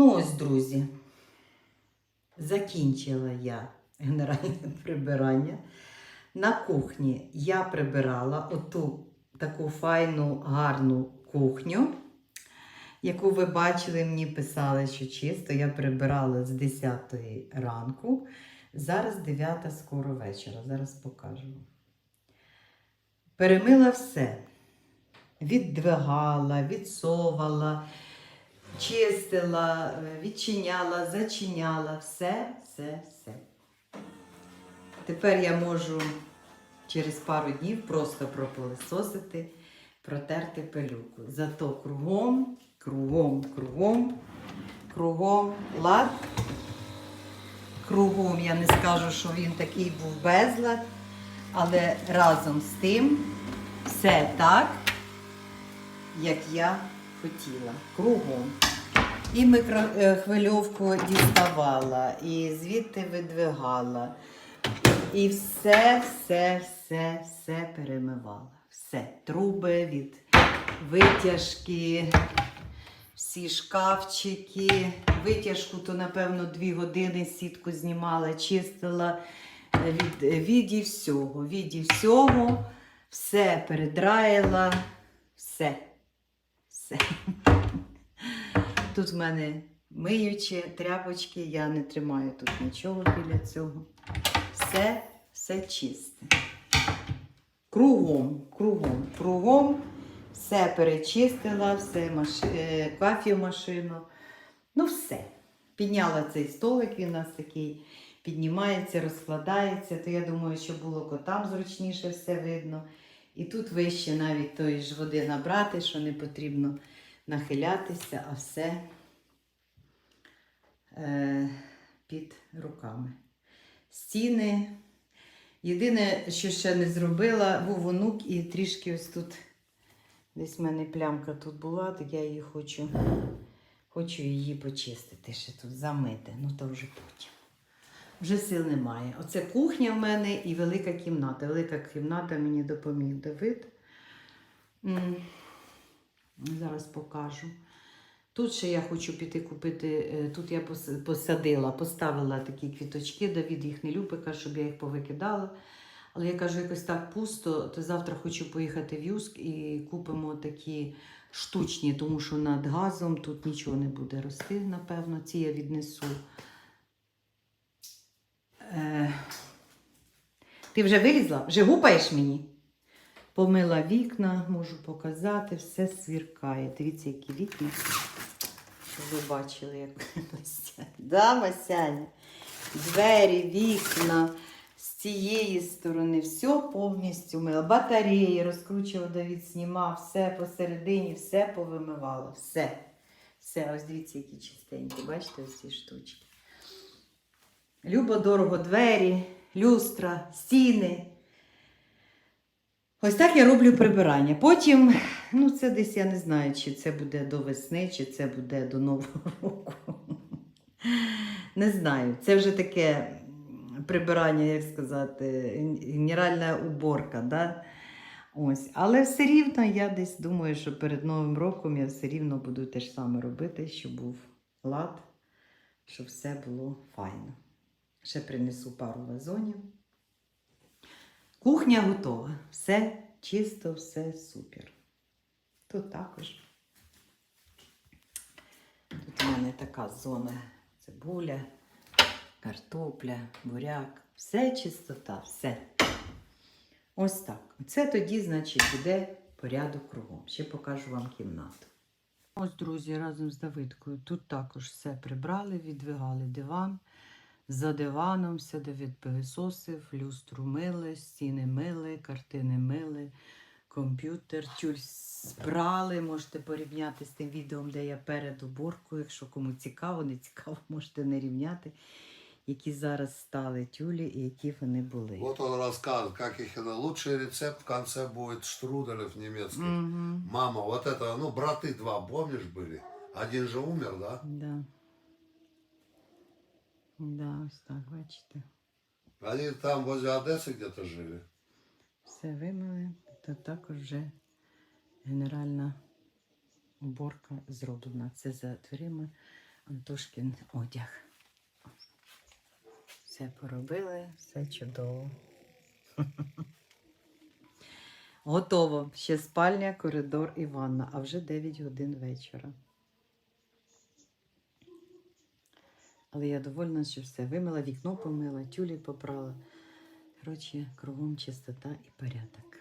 Ну ось, друзі, закінчила я генеральне прибирання. На кухні я прибирала оту таку файну, гарну кухню, яку ви бачили, мені писали, що чисто. Я прибирала з 10 ранку. Зараз 9 скоро вечора. Зараз покажу. Перемила все. Віддвигала, відсовала, чистила, е, відчиняла, зачиняла. Все, все, все. Тепер я можу через пару днів просто пропилисосити, протерти пилюку. Зато кругом, кругом, кругом, кругом лад. Кругом я не скажу, що він такий був безлад, але разом з тим все так, як я хотіла. Кругом. І мікрохвильовку діставала, і звідти видвигала. І все, все, все, все перемивала. Все. Труби від витяжки, всі шкафчики. Витяжку, то, напевно, дві години сітку знімала, чистила від, від і всього. Від і всього, все передраїла, все. Все. Тут в мене миючі тряпочки, я не тримаю тут нічого біля цього. Все, все чисте. Кругом, кругом, кругом. Все перечистила, все маш... е, кафемашину. Ну, все. Підняла цей столик, він у нас такий піднімається, розкладається. То я думаю, що було котам зручніше все видно. І тут вище навіть тої ж води набрати, що не потрібно нахилятися, а все е, під руками. Стіни. Єдине, що ще не зробила, був онук і трішки ось тут, десь в мене плямка тут була, так я її хочу, хочу її почистити, ще тут замити. Ну то вже потім. Вже сил немає. Оце кухня в мене і велика кімната. Велика кімната мені допоміг Давид. Зараз покажу. Тут ще я хочу піти купити, е, тут я посадила, поставила такі квіточки, Давід їх не любить, каже, щоб я їх повикидала. Але я кажу, якось так пусто, то завтра хочу поїхати в Юск і купимо такі штучні, тому що над газом тут нічого не буде рости, напевно. Ці я віднесу. Е, Ти вже вилізла? Вже гупаєш мені? Помила вікна, можу показати, все свіркає. Дивіться, які вікна. Ви бачили, як Масяня. Да, Масяня? Двері, вікна з цієї сторони, все повністю мила. Батареї розкручував, Давід знімав, все посередині, все повимивало. Все. Все, ось дивіться, які чистенькі. Бачите, ось ці штучки. Любо дорого двері, люстра, стіни. Ось так я роблю прибирання. Потім, ну це десь я не знаю, чи це буде до весни, чи це буде до Нового року. Не знаю. Це вже таке прибирання, як сказати, генеральна уборка. Да? Ось. Але все рівно я десь думаю, що перед Новим роком я все рівно буду те ж саме робити, щоб був лад, щоб все було файно. Ще принесу пару вазонів. Кухня готова. Все чисто, все супер. Тут також. Тут у мене така зона цибуля, картопля, буряк. Все чистота, все. Ось так. Це тоді, значить, буде порядок кругом. Ще покажу вам кімнату. Ось, друзі, разом з Давидкою. Тут також все прибрали, відвигали диван. За диваном все Давид пилисосив, люстру мили, стіни мили, картини мили, комп'ютер, тюль збрали. Можете порівняти з тим відео, де я перед уборкою. Якщо кому цікаво, не цікаво, можете не рівняти, які зараз стали тюлі і які вони були. Вот он рассказывает, как их это. Лучший рецепт в конце будет штруделев немецких. Угу. Мама, вот это, ну, браты два, помнишь, были? Один же умер, да? Да. Да, ось так, бачите. Они там возле Одессы где-то жили. Все вимили, то також вже генеральна уборка зроблена. Це за дверима. Антошкін одяг. Все поробили, все чудово. Готово. Ще спальня, коридор і ванна, а вже 9 годин вечора. Але я довольна, що все вимила, вікно помила, тюлі попрала. Коротше, кругом чистота і порядок.